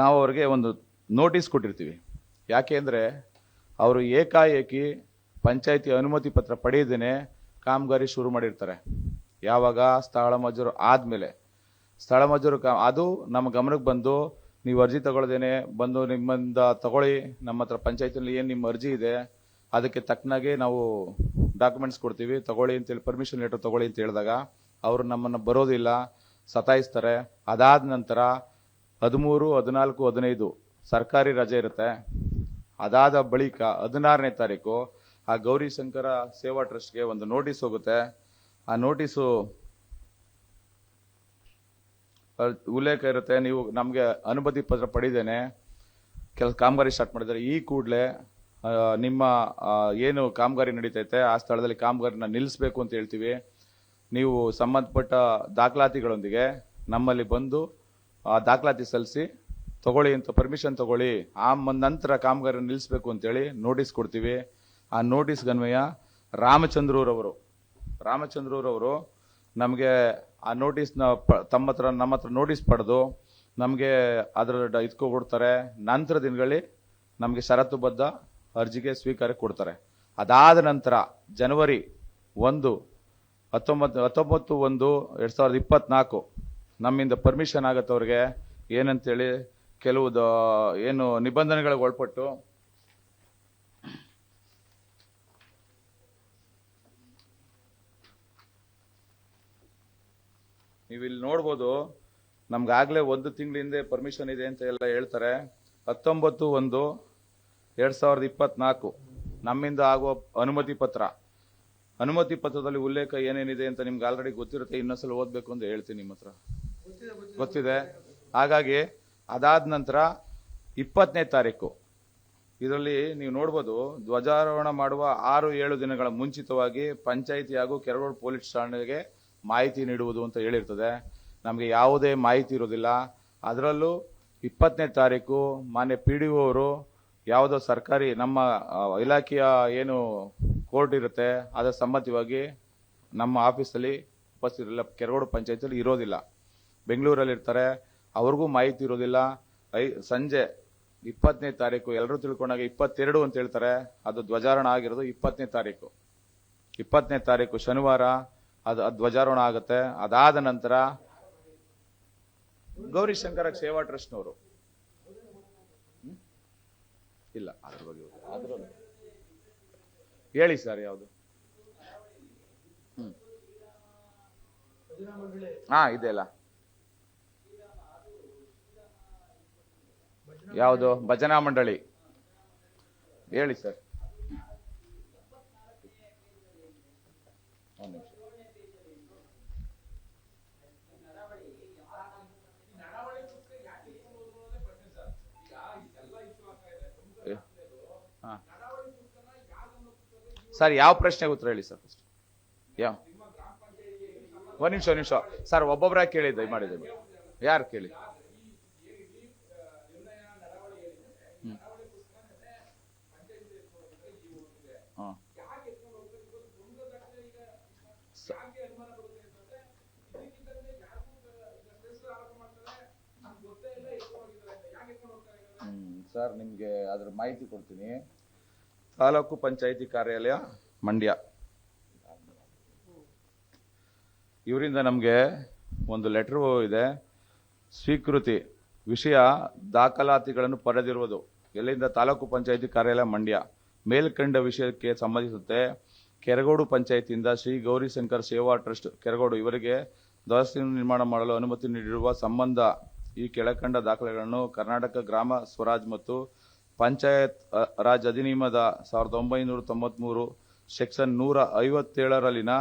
ನಾವು ಅವ್ರಿಗೆ ಒಂದು ನೋಟಿಸ್ ಕೊಟ್ಟಿರ್ತೀವಿ. ಯಾಕೆ ಅಂದರೆ ಅವರು ಏಕಾಏಕಿ ಪಂಚಾಯತಿ ಅನುಮತಿ ಪತ್ರ ಪಡೆಯದೇ ಕಾಮಗಾರಿ ಶುರು ಮಾಡಿರ್ತಾರೆ. ಯಾವಾಗ? ಸ್ಥಳ ಮಜೂರು ಆದಮೇಲೆ. ಸ್ಥಳ ಮಜೂರು ಕಾ, ಅದು ನಮ್ಮ ಗಮನಕ್ಕೆ ಬಂದು ನೀವು ಅರ್ಜಿ ತಗೊಳ್ದೇನೆ ಬಂದು ನಿಮ್ಮಿಂದ ತಗೊಳ್ಳಿ. ನಮ್ಮ ಹತ್ರ ಪಂಚಾಯತಿನಲ್ಲಿ ಏನು ನಿಮ್ಮ ಅರ್ಜಿ ಇದೆ, ಅದಕ್ಕೆ ತಕ್ಕನಾಗೆ ನಾವು ಡಾಕ್ಯುಮೆಂಟ್ಸ್ ಕೊಡ್ತೀವಿ. ತಗೊಳ್ಳಿ ಅಂತೇಳಿ ಪರ್ಮಿಷನ್ ಲೆಟರ್ ತಗೊಳ್ಳಿ ಅಂತ ಹೇಳಿದಾಗ ಅವರು ನಮ್ಮನ್ನು ಬರೋದಿಲ್ಲ, ಸತಾಯಿಸ್ತಾರೆ. ಅದಾದ ನಂತರ ಹದಿಮೂರು, ಹದಿನಾಲ್ಕು, ಹದಿನೈದು ಸರ್ಕಾರಿ ರಜೆ ಇರುತ್ತೆ. ಅದಾದ ಬಳಿಕ ಹದಿನಾರನೇ ತಾರೀಕು ಆ ಗೌರಿ ಶಂಕರ ಸೇವಾ ಟ್ರಸ್ಟ್ಗೆ ಒಂದು ನೋಟಿಸ್ ಹೋಗುತ್ತೆ. ಆ ನೋಟಿಸು ಉಲ್ಲೇಖ ಇರುತ್ತೆ. ನೀವು ನಮಗೆ ಅನುಮತಿ ಪತ್ರ ಪಡೆದೇನೆ. ಕೆಲ ಕಾಮಗಾರಿ ಸ್ಟಾರ್ಟ್ ಮಾಡಿದ್ದಾರೆ. ಈ ಕೂಡಲೇ ನಿಮ್ಮ ಏನು ಕಾಮಗಾರಿ ನಡೀತೈತೆ, ಆ ಸ್ಥಳದಲ್ಲಿ ಕಾಮಗಾರಿನ ನಿಲ್ಲಿಸಬೇಕು ಅಂತ ಹೇಳ್ತೀವಿ. ನೀವು ಸಂಬಂಧಪಟ್ಟ ದಾಖಲಾತಿಗಳೊಂದಿಗೆ ನಮ್ಮಲ್ಲಿ ಬಂದು ದಾಖಲಾತಿ ಸಲ್ಲಿಸಿ, ತಗೊಳ್ಳಿ ಅಂತ ಪರ್ಮಿಷನ್ ತಗೊಳ್ಳಿ, ಆ ನಂತರ ಕಾಮಗಾರಿ ನಿಲ್ಲಿಸಬೇಕು ಅಂತೇಳಿ ನೋಟಿಸ್ ಕೊಡ್ತೀವಿ. ಆ ನೋಟಿಸ್ ಅನ್ವಯ ರಾಮಚಂದ್ರೂರವರು ರಾಮಚಂದ್ರೂರವರು ನಮಗೆ ಆ ನೋಟಿಸ್ನ ಪ ತಮ್ಮ ಹತ್ರ ನಮ್ಮ ಹತ್ರ ನೋಟಿಸ್ ಪಡೆದು ನಮಗೆ ಅದರ ಇದ್ಕೊ ಕೊಡ್ತಾರೆ ನಂತರ ದಿನಗಳಲ್ಲಿ ನಮಗೆ ಷರತ್ತುಬದ್ಧ ಅರ್ಜಿಗೆ ಸ್ವೀಕಾರ ಕೊಡ್ತಾರೆ. ಅದಾದ ನಂತರ ಜನವರಿ ಒಂದು ಹತ್ತೊಂಬತ್ತು ಹತ್ತೊಂಬತ್ತು ಒಂದು, ಎರಡು ಸಾವಿರದ ಇಪ್ಪತ್ನಾಲ್ಕು ನಮ್ಮಿಂದ ಪರ್ಮಿಷನ್ ಆಗತ್ತೆ ಅವ್ರಿಗೆ ಏನಂತೇಳಿ ಕೆಲವು ಏನು ನಿಬಂಧನೆಗಳಿಗೆ ಒಳಪಟ್ಟು. ನೀವು ಇಲ್ಲಿ ನೋಡ್ಬೋದು, ನಮ್ಗಾಗಲೇ ಒಂದು ತಿಂಗಳಿಂದೆ ಪರ್ಮಿಷನ್ ಇದೆ ಅಂತ ಎಲ್ಲ ಹೇಳ್ತಾರೆ. ಹತ್ತೊಂಬತ್ತು ಒಂದು ಎರಡು ಸಾವಿರದ ಇಪ್ಪತ್ನಾಲ್ಕು. ನಮ್ಮಿಂದ ಆಗುವ ಅನುಮತಿ ಪತ್ರ. ಅನುಮತಿ ಪತ್ರದಲ್ಲಿ ಉಲ್ಲೇಖ ಏನೇನಿದೆ ಅಂತ ನಿಮ್ಗೆ ಆಲ್ರೆಡಿ ಗೊತ್ತಿರುತ್ತೆ. ಇನ್ನೊಂದ್ಸಲ ಓದ್ಬೇಕು ಅಂತ ಹೇಳ್ತೀನಿ ನಿಮ್ಮ ಹತ್ರ ಗೊತ್ತಿದೆ ಹಾಗಾಗಿ ಅದಾದ ನಂತರ ಇಪ್ಪತ್ತನೇ ತಾರೀಕು, ಇದರಲ್ಲಿ ನೀವು ನೋಡ್ಬೋದು ಧ್ವಜಾರೋಹಣ ಮಾಡುವ ಆರು, ಏಳು ದಿನಗಳ ಮುಂಚಿತವಾಗಿ ಪಂಚಾಯಿತಿ ಹಾಗೂ ಕೆರಗೋಡು ಪೊಲೀಸ್ ಠಾಣೆಗೆ ಮಾಹಿತಿ ನೀಡುವುದು ಅಂತ ಹೇಳಿರ್ತದೆ. ನಮಗೆ ಯಾವುದೇ ಮಾಹಿತಿ ಇರೋದಿಲ್ಲ. ಅದರಲ್ಲೂ ಇಪ್ಪತ್ತನೇ ತಾರೀಕು ಮಾನ್ಯ ಪಿ ಡಿ ಅವರು ಯಾವುದೋ ಸರ್ಕಾರಿ ನಮ್ಮ ಇಲಾಖೆಯ ಏನು ಕೋರ್ಟ್ ಇರುತ್ತೆ, ಅದರ ಸಮ್ಮತಿವಾಗಿ ನಮ್ಮ ಆಫೀಸಲ್ಲಿ ಉಪಸ್ಥಿತಿರಲ್ಲ. ಕೆರಗೋಡು ಪಂಚಾಯತಿಯಲ್ಲಿ ಇರೋದಿಲ್ಲ. ಬೆಂಗಳೂರಲ್ಲಿ ಇರ್ತಾರೆ ಅವ್ರಿಗೂ ಮಾಹಿತಿ ಇರೋದಿಲ್ಲ. ಐ, ಸಂಜೆ ಇಪ್ಪತ್ತನೇ ತಾರೀಕು ಎಲ್ಲರೂ ತಿಳ್ಕೊಂಡಾಗ ಇಪ್ಪತ್ತೆರಡು ಅಂತ ಹೇಳ್ತಾರೆ. ಅದು ಧ್ವಜಾರೋಹಣ ಆಗಿರೋದು ಇಪ್ಪತ್ತನೇ ತಾರೀಕು. ಇಪ್ಪತ್ತನೇ ತಾರೀಕು ಶನಿವಾರ, ಅದು ಧ್ವಜಾರೋಹಣ ಆಗುತ್ತೆ. ಅದಾದ ನಂತರ ಗೌರಿಶಂಕರ ಸೇವಾ ಟ್ರಸ್ಟ್ನವರು? ಇಲ್ಲ, ಅದ್ರ ಬಗ್ಗೆ. ಹೇಳಿ ಸರ್ ಯಾವುದು? ಹ್ಮ್. ಹಾ, ಇದೆ ಯಾವುದು? ಭಜನಾ ಮಂಡಳಿ. ಹೇಳಿ ಸರ್. ಸರ್, ಯಾವ ಪ್ರಶ್ನೆಗೆ ಉತ್ತರ ಹೇಳಿ ಸರ್ ಫಸ್ಟ್ ಯಾವ? ಒಂದ್ ನಿಮಿಷ ಒಂದ್ ನಿಮಿಷ. ಸರ್ ಒಬ್ಬೊಬ್ಬರಾಗಿ ಕೇಳಿ ದಯಮಾಡಿ ದಯಮಾಡಿ ಯಾರು ಕೇಳಿ ಹ್ಮ್. ಹಾ. ಸರ್ ನಿಮ್ಗೆ ಅದ್ರ ಮಾಹಿತಿ ಕೊಡ್ತೀನಿ. ತಾಲೂಕು ಪಂಚಾಯಿತಿ ಕಾರ್ಯಾಲಯ ಮಂಡ್ಯ. ಇವರಿಂದ ನಮಗೆ ಒಂದು ಲೆಟರ್ ಇದೆ. ಸ್ವೀಕೃತಿ ವಿಷಯ ದಾಖಲಾತಿಗಳನ್ನು ಪಡೆದಿರುವುದು. ಎಲ್ಲಿಂದ ತಾಲೂಕು ಪಂಚಾಯಿತಿ ಕಾರ್ಯಾಲಯ ಮಂಡ್ಯ. ಮೇಲ್ಕಂಡ ವಿಷಯಕ್ಕೆ ಸಂಬಂಧಿಸುತ್ತೆ. ಕೆರಗೋಡು ಪಂಚಾಯಿತಿಯಿಂದ ಶ್ರೀ ಗೌರಿಶಂಕರ್ ಸೇವಾ ಟ್ರಸ್ಟ್ ಕೆರಗೋಡು ಇವರಿಗೆ ಧ್ವಜ ನಿರ್ಮಾಣ ಮಾಡಲು ಅನುಮತಿ ನೀಡಿರುವ ಸಂಬಂಧ ಈ ಕೆಳಕಂಡ ದಾಖಲೆಗಳನ್ನು ಕರ್ನಾಟಕ ಗ್ರಾಮ ಸ್ವರಾಜ್ ಮತ್ತು ಪಂಚಾಯತ್ ರಾಜ್ ಅಧಿನಿಯಮದ ಸಾವಿರದ ಒಂಬೈನೂರ ತೊಂಬತ್ಮೂರು ಸೆಕ್ಷನ್ ನೂರ ಐವತ್ತೇಳರಲ್ಲಿನ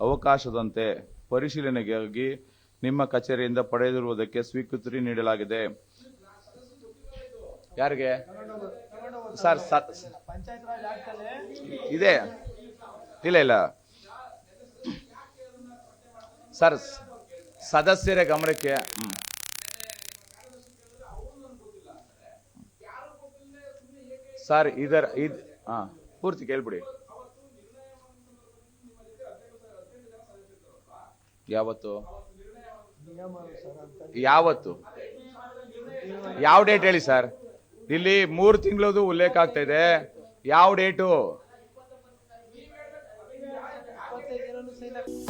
ಅವಕಾಶದಂತೆ ಪರಿಶೀಲನೆಗಾಗಿ ನಿಮ್ಮ ಕಚೇರಿಯಿಂದ ಪಡೆದಿರುವುದಕ್ಕೆ ಸ್ವೀಕೃತಿ ನೀಡಲಾಗಿದೆ. ಯಾರಿಗೆ? ಸರ್ ಇದೆ. ಇಲ್ಲ ಇಲ್ಲ. ಸರ್, ಸದಸ್ಯರ ಗಮನಕ್ಕೆ. ಸರ್, ಇದರ, ಇದ್, ಹಾ, ಪೂರ್ತಿ ಕೇಳ್ಬಿಡಿ. ಯಾವತ್ತು? ಯಾವತ್ತು? ಯಾವ ಡೇಟ್ ಹೇಳಿ, ಸರ್? ಇಲ್ಲಿ ಮೂರು ತಿಂಗಳದು ಉಲ್ಲೇಖ ಆಗ್ತಾ ಇದೆ. ಯಾವ ಡೇಟು?